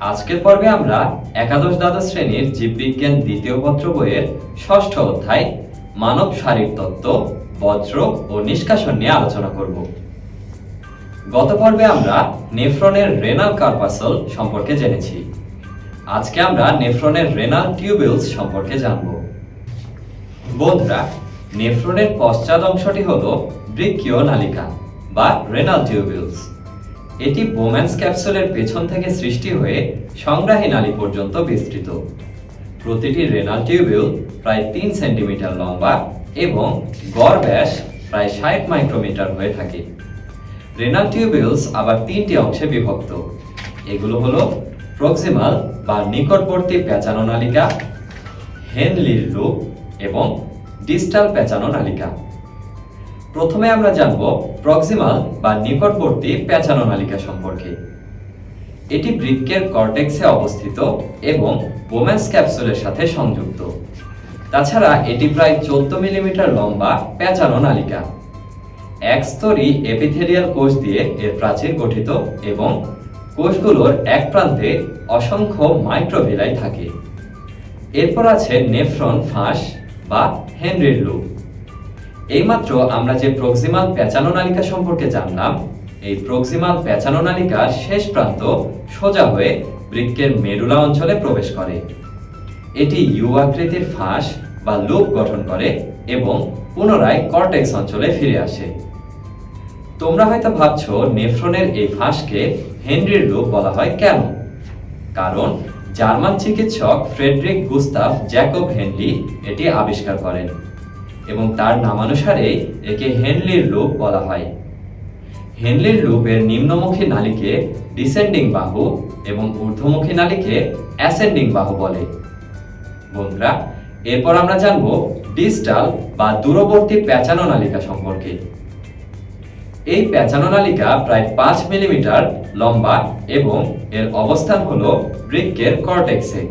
আজকের পর্বে আমরা একাদশ দ্বাদশ শ্রেণির জীববিজ্ঞান দ্বিতীয় পত্র বইয়ের ষষ্ঠ অধ্যায়, মানব শারীর তত্ত্ব, বজ্র ও নিষ্কাশন নিয়ে আলোচনা করব। গত পর্বে আমরা নেফ্রনের রেনাল কার্পাসল সম্পর্কে জেনেছি। আজকে আমরা নেফ্রনের রেনাল টিউবিলস সম্পর্কে জানব। বন্ধুরা, নেফ্রনের পশ্চাৎ অংশটি হল বৃক্ষীয় নালিকা বা রেনাল টিউবিলস এটি বোম্যান্স ক্যাপসুলের পেছন থেকে সৃষ্টি হয়ে সংগ্রাহী নালী পর্যন্ত বিস্তৃত। প্রতিটি রেনাল টিউবিউল প্রায় তিন সেন্টিমিটার লম্বা এবং গড় ব্যাস প্রায় ষাট মাইক্রোমিটার হয়ে থাকে। রেনাল টিউবিউলস আবার তিনটি অংশে বিভক্ত। এগুলো হলো প্রক্সিমাল বা নিকটবর্তী পেঁচানো নালিকা, হেনলির লুপ এবং ডিস্টাল পেঁচানো নালিকা। প্রথমে আমরা জানব প্রক্সিমাল বা নিকটবর্তী পেঁচানো নালিকা সম্পর্কে। এটি বৃক্কের কর্টেক্সে অবস্থিত এবং বোম্যান্স ক্যাপসুলের সাথে সংযুক্ত। তাছাড়া এটি প্রায় চোদ্দ মিলিমিটার লম্বা পেঁচানো নালিকা। এক স্তরী এপিথেলিয়াল কোষ দিয়ে এর প্রাচীর গঠিত এবং কোষগুলোর এক প্রান্তে অসংখ্য মাইক্রোভিলাই থাকে। এরপর আছে নেফ্রন ফাঁস বা হেনরির লুপ। এইমাত্র আমরা যে প্রক্সিমাল পেঁচানো নালিকা সম্পর্কে জানলাম, এই প্রক্সিমাল পেঁচানো নালিকার শেষ প্রান্ত সোজা হয়ে বৃক্কের মেরুলা অঞ্চলে প্রবেশ করে। এটি ইউ আকৃতির ফাঁস বা লুপ গঠন করে এবং পুনরায় কর্টেক্স অঞ্চলে ফিরে আসে। তোমরা হয়তো ভাবছ, নেফ্রনের এই ফাঁসকে হেনরির লুপ বলা হয় কেন? কারণ জার্মান চিকিৎসক ফ্রেডরিক গুস্তাফ জ্যাকব হেনলি এটি আবিষ্কার করেন। এবং তার নামানুসারে একে হেনলির লুপ বলা হয়। হেনলির লুপের নিম্নমুখী নালীকে ডিসেন্ডিং বাহু এবং ঊর্ধ্বমুখী নালীকে অ্যাসেন্ডিং বাহু বলে। বন্ধুরা, এরপর আমরা জানব ডিস্টাল বা দূরবর্তী পেঁচানো নালিকা সম্পর্কে। এই পেঁচানো নালিকা প্রায় পাঁচ মিলিমিটার লম্বা এবং এর অবস্থান হল বৃক্কের কর্টেক্সে।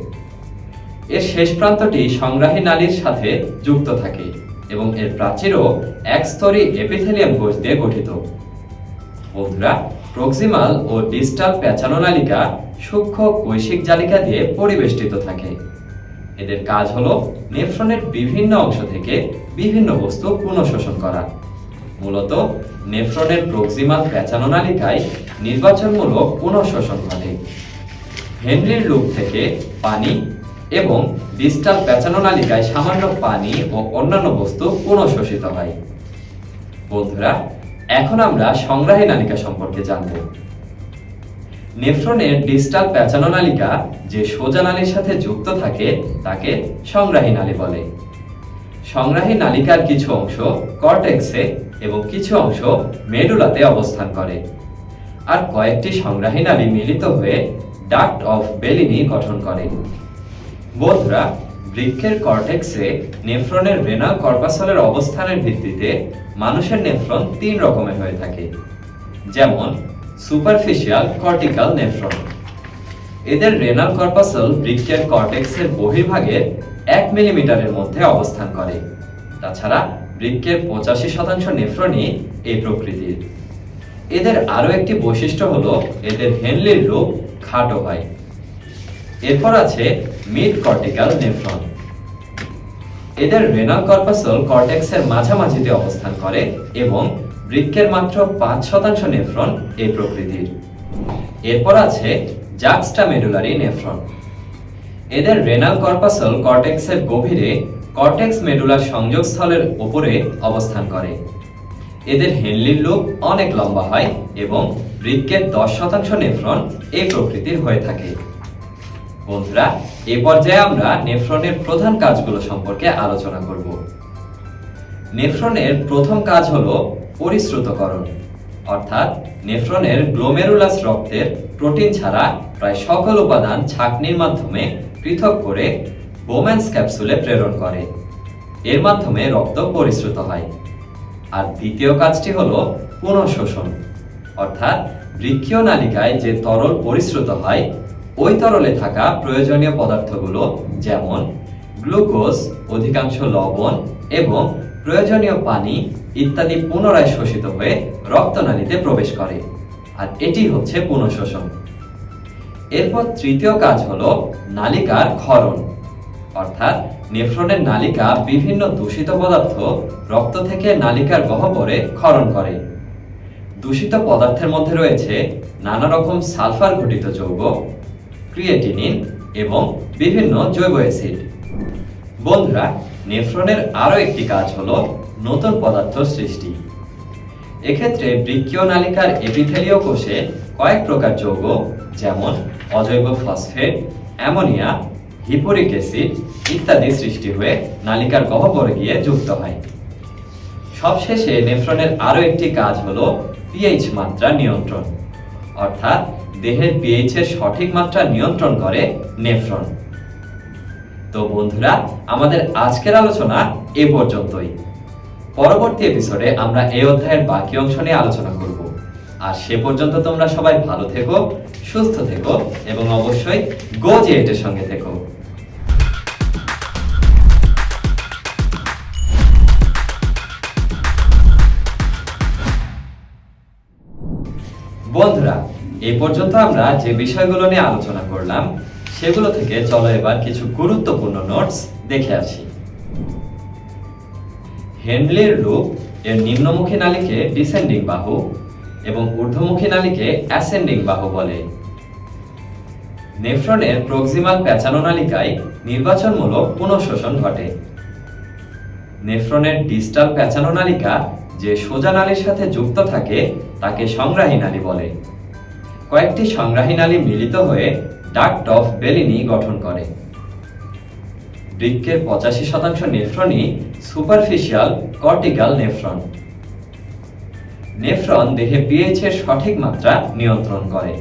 এর শেষ প্রান্তটি সংগ্রাহী নালীর সাথে যুক্ত থাকে। এবং এর প্রাচীরও এক স্তরী এপিথেলিয়াম কোষ দিয়ে গঠিত। বন্ধুরা, প্রক্সিমাল ও ডিস্টাল পেঁচানো নালিকা সূক্ষ্ম কৈশিক জালিকা দিয়ে পরিবেষ্টিত থাকে। এদের কাজ হলো নেফ্রনের বিভিন্ন অংশ থেকে বিভিন্ন বস্তু পুনঃশোষণ করা। মূলত নেফ্রনের প্রক্সিমাল পেঁচানো নালিকায় নির্বাচনমূলক পুনঃশোষণ ঘটে। হেনরির লুপ থেকে পানি এবং ডিস্টাল পেঁচানো নালিকায় সামান্য পানি ও অন্যান্য বস্তু পুনঃশোষিত হয়। বন্ধুরা, এখন আমরা সংগ্রাহী নালিকা সম্পর্কে জানব। নেফ্রনের ডিস্টাল পেঁচানো নালিকা যে সোজা নালীর সাথে যুক্ত থাকে, তাকে সংগ্রাহী নালী বলে। সংগ্রাহী নালিকার কিছু অংশ কর্টেক্সে এবং কিছু অংশ মেডুলাতে অবস্থান করে। আর কয়েকটি সংগ্রাহী নালী মিলিত হয়ে ডাক্ট অফ বেলিনি গঠন করে। বন্ধুরা বৃক্ষের কর্টেক্সে নেফ্রনের রেনাল কর্পাসলের অবস্থানের ভিত্তিতে মানুষের নেফ্রন তিন রকমের হয়ে থাকে। যেমন সুপারফিশিয়াল কর্টিক্যাল নেফ্রন এদের রেনাল কর্পাসল বৃক্ষের কর্টেক্সের বহির্ভাগের এক মিলিমিটারের মধ্যে অবস্থান করে। তাছাড়া, বৃক্ষের পঁচাশি শতাংশ নেফ্রনই এই প্রকৃতির। এদের আরও একটি বৈশিষ্ট্য হলো, এদের হেনলির রূপ খাটো হয়। এরপর আছে মিড কর্টিক্যাল নেফ্রন এদের রেনাল কর্পাসল কর্টেক্সের মাঝামাঝিতে অবস্থান করে এবং বৃক্কের মাত্র পাঁচ শতাংশ নেফ্রন এই প্রকৃতির। এরপর আছে জাক্সটা মেডুলারি নেফ্রন এদের রেনাল কর্পাসল কর্টেক্সের গভীরে কর্টেক্স মেডুলার সংযোগস্থলের উপরে অবস্থান করে। এদের হেনলির লুপ অনেক লম্বা হয় এবং বৃক্কের দশ শতাংশ নেফ্রন এই প্রকৃতির হয়ে থাকে। বন্ধুরা, এ পর্যায়ে আমরা নেফ্রনের প্রধান কাজগুলো সম্পর্কে আলোচনা করব। নেফ্রনের প্রথম কাজ হলো পরিশ্রুতকরণ। অর্থাৎ নেফ্রনের গ্লোমেরুলাস রক্তের প্রোটিন ছাড়া প্রায় সকল উপাদান ছাঁকনির মাধ্যমে পৃথক করে বোম্যান্স ক্যাপসুলে প্রেরণ করে। এর মাধ্যমে রক্ত পরিশ্রুত হয়। আর দ্বিতীয় কাজটি হল পুনঃশোষণ অর্থাৎ বৃক্ষীয় নালিকায় যে তরল পরিশ্রুত হয় ওই তরলে থাকা প্রয়োজনীয় পদার্থগুলো যেমন গ্লুকোজ, অধিকাংশ লবণ এবং প্রয়োজনীয় পানি ইত্যাদি পুনরায় শোষিত হয়ে রক্তনালীতে প্রবেশ করে। আর এটি হচ্ছে পুনঃশোষণ। এরপর তৃতীয় কাজ হলো নালিকার ক্ষরণ। অর্থাৎ নেফ্রনের নালিকা বিভিন্ন দূষিত পদার্থ রক্ত থেকে নালিকার গহ্বরে ক্ষরণ করে। দূষিত পদার্থের মধ্যে রয়েছে নানা রকম সালফার ঘটিত যৌগ ক্রিয়েটিনিন এবং বিভিন্ন জৈব অ্যাসিড। বন্ধুরা, নেফ্রনের আরও একটি কাজ হল নতুন পদার্থ সৃষ্টি। এক্ষেত্রে বৃক্ষীয় নালিকার এপিথেলীয় কোষে কয়েক প্রকার যৌগ, যেমন অজৈব ফসফেট, অ্যামোনিয়া, হিপোরিক অ্যাসিড ইত্যাদি সৃষ্টি হয়ে নালিকার গহ্বরে গিয়ে যুক্ত হয়। সবশেষে নেফ্রনের আরও একটি কাজ হল পিএইচ মাত্রা নিয়ন্ত্রণ, অর্থাৎ দেহের পিএইচ এর সঠিক মাত্রা নিয়ন্ত্রণ করে নেফ্রন। তো বন্ধুরা, আমাদের আজকের আলোচনা এ পর্যন্তই। পরবর্তী এপিসোডে আমরা এই অধ্যায়ের বাকি অংশ নিয়ে আলোচনা করব। আর সে পর্যন্ত তোমরা সবাই ভালো থেকো, সুস্থ থেকো, এবং অবশ্যই গো জিএটের সঙ্গে থেকো। বন্ধুরা এই পর্যন্ত আমরা যে বিষয়গুলো নিয়ে আলোচনা করলাম, সেগুলো থেকে চলো এবার কিছু গুরুত্বপূর্ণ নোটস দেখে আসি। হেনলির রূপ এর নিম্নমুখী নালীকে ডিসেন্ডিং বাহু এবং ঊর্ধ্বমুখী নালীকে অ্যাসেন্ডিং বাহু বলে। নেফ্রনের প্রক্সিমাল প্যাচানো নালিকায় নির্বাচনমূলক পুনঃশোষণ ঘটে। নেফ্রনের ডিস্টাল প্যাচানো নালিকা যে সোজা নালীর সাথে যুক্ত থাকে, তাকে সংগ্রাহী নালী বলে। কয়েকটি সংগ্রাহী নালী মিলিত হয়ে ডাক্ট অফ বেলিনি গঠন করে। বৃক্ষের পঁচাশি শতাংশ নেফ্রনই সুপারফিশিয়াল কর্টিক্যাল নেফ্রন। নেফ্রন দেহে পিএইচ এর সঠিক মাত্রা নিয়ন্ত্রণ করে।